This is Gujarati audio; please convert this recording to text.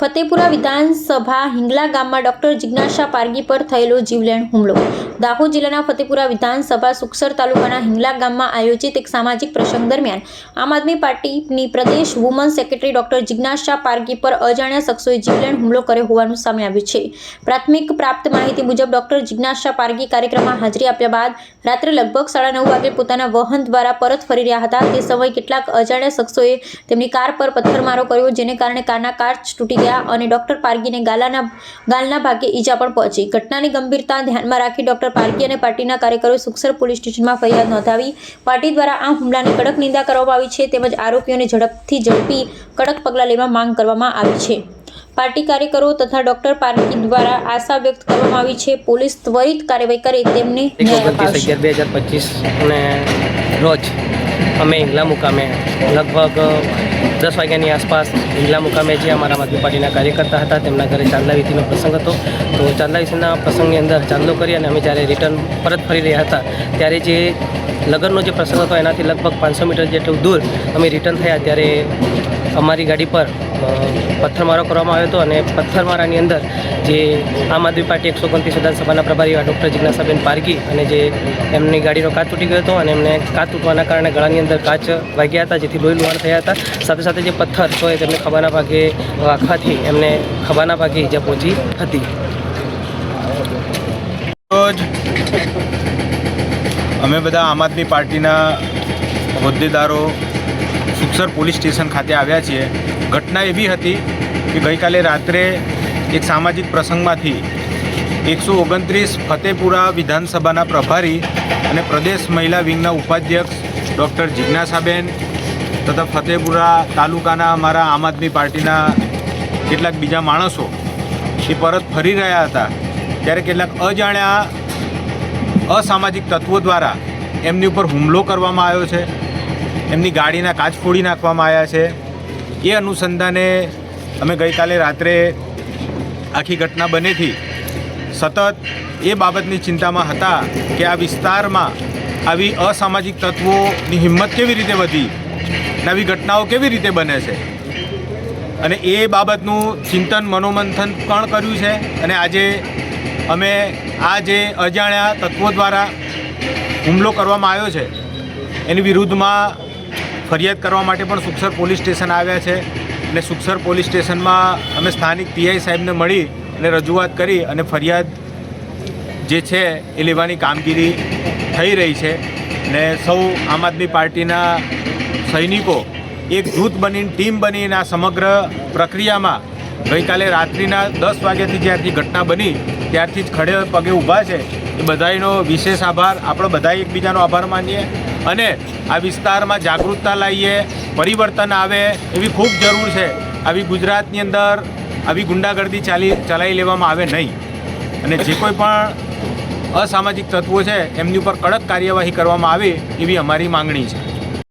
ફતેપુરા વિધાનસભા હિંગલા ગામમાં ડોક્ટર જિજ્ઞાસા પારગી પર થયેલો જીવલેણ હુમલો. દાહોદ જિલ્લાના ફતેપુરા વિધાનસભા સુખસર તાલુકાના હિંગલા ગામમાં આયોજિત એક સામાજિક પ્રસંગ દરમિયાન આમ આદમી પાર્ટીની પ્રદેશ વુમન સેક્રેટરી ડોક્ટર જિજ્ઞાસા પારગી પર અજાણ્યા શખ્સોએ જીવલેણ હુમલો કર્યો હોવાનું સામે આવ્યું છે. પ્રાથમિક પ્રાપ્ત માહિતી મુજબ ડોક્ટર જિજ્ઞાસા પારગી કાર્યક્રમમાં હાજરી આપ્યા બાદ રાત્રે લગભગ સાડા નવ વાગે પોતાના વહન દ્વારા પરત ફરી રહ્યા હતા. તે સમયે કેટલાક અજાણ્યા શખ્સોએ તેમની કાર પર પથ્થરમારો કર્યો, જેને કારણે કારના કાચ તૂટી ગયા અને ડોક્ટર પારગીને ગાલાના ગાલના ભાગે ઈજા પણ પહોંચી. ઘટનાની ગંભીરતા ધ્યાનમાં રાખી ડોક્ટર પારગી અને પાર્ટીના કાર્યકરોએ સુખસર પોલીસ સ્ટેશનમાં ફરિયાદ નોંધાવી. પાર્ટી દ્વારા આ હુમલાની કડક નિંદા કરવામાં આવી છે તેમજ આરોપીઓને ઝડપથી ઝડપી કડક પગલાં લેવા માંગ કરવામાં આવી છે. પાર્ટી કાર્યકરો તથા ડોક્ટર પારકી દ્વારા આશા વ્યક્ત કરવામાં આવી છે. પોલીસ ત્વરિત કાર્યવાહી કરે તેમને અગિયાર બે હજાર પચીસ અને રોજ અમે હિંગલા મુકામે લગભગ દસ વાગ્યાની આસપાસ લીલા મુકામે જે અમારા આમ આદમી પાર્ટીના કાર્યકર્તા હતા, તેમના ઘરે ચાંદલા વિધિનો પ્રસંગ હતો. તો ચાંદલા વિધિના પ્રસંગની અંદર ચાંદલો કરી અને અમે જ્યારે રિટર્ન પરત ફરી રહ્યા હતા, ત્યારે જે લગ્નનો જે પ્રસંગ હતો, એનાથી લગભગ પાંચસો મીટર જેટલું દૂર અમે રિટર્ન થયા ત્યારે અમારી ગાડી પર પથ્થરમારો કરવામાં આવ્યો હતો અને પથ્થરમારાની અંદર જે આમ આદમી પાર્ટી એકસો ઓગણત્રીસ વિધાનસભાના પ્રભારી એવા ડૉક્ટર જિજ્ઞાસાબેન પારગી અને જે એમની ગાડીનો કાચ તૂટી ગયો હતો અને એમને કાચ તૂટવાના કારણે ગળાની અંદર કાચ વાગ્યા હતા, જેથી લોહી લુહાણ થયા હતા. સાથે સાથે જે પથ્થર તો એ તેમને ખભાના ભાગે વાગવાથી એમને ખભાના ભાગે ઈજા પહોંચી હતી. અમે બધા આમ આદમી પાર્ટીના હોદ્દેદારો સુખસર પોલીસ સ્ટેશન ખાતે આવ્યા છીએ. ઘટના એવી હતી કે ગઈકાલે રાત્રે એક સામાજિક પ્રસંગમાંથી એકસો ઓગણત્રીસ ફતેપુરા વિધાનસભાના પ્રભારી અને પ્રદેશ મહિલા વિંગના ઉપાધ્યક્ષ ડૉક્ટર જિજ્ઞાસાબેન તથા ફતેપુરા તાલુકાના અમારા આમ આદમી પાર્ટીના કેટલાક બીજા માણસો એ પરત ફરી રહ્યા હતા. ત્યારે કેટલાક અજાણ્યા અસામાજિક તત્વો દ્વારા એમની ઉપર હુમલો કરવામાં આવ્યો છે. એમની ગાડીના કાચ ફોડી નાખવામાં આવ્યા છે. એ અનુસંધાને અમે ગઈકાલે રાત્રે આખી ઘટના બનેથી સતત એ બાબતની ચિંતામાં હતા કે આ વિસ્તારમાં આવી અસામાજિક તત્વોની હિંમત કેવી રીતે વધી? નવી ઘટનાઓ કેવી રીતે બને છે? અને એ બાબતનું ચિંતન મનોમંથન પણ કર્યું છે? અને આજે અમે આ જે અજાણ્યા તત્વો દ્વારા હુમલો કરવામાં આવ્યો છે, એની વિરુદ્ધમાં ફરિયાદ કરવા માટે પણ સુખસર પોલીસ સ્ટેશન આવ્યા છે. અને સુખસર પોલીસ સ્ટેશનમાં અમે સ્થાનિક પીઆઈ સાહેબને મળી અને રજૂઆત કરી અને ફરિયાદ જે છે એ લેવાની કામગીરી થઈ રહી છે ને સૌ આમ આદમી પાર્ટીના સૈનિકો એક જૂથ બનીને, ટીમ બનીને આ સમગ્ર પ્રક્રિયામાં ગઈકાલે રાત્રિના દસ વાગ્યાથી જ્યારથી ઘટના બની, ત્યારથી જ ખડે પગે ઊભા છે. એ બધાયનો વિશેષ આભાર. આપણે બધા એકબીજાનો આભાર માનીએ અને આ વિસ્તારમાં જાગૃતતા લાવીએ પરિવર્તન આવે એવી ખૂબ જરૂર છે. આવી ગુજરાતની અંદર આવી ગુંડાગર્દી ચાલી ચલાવી લેવામાં આવે નહીં. અને જે કોઈ પણ અસામાજિક તત્વો છે, એમની ઉપર કડક કાર્યવાહી કરવામાં આવે એવી અમારી માંગણી છે.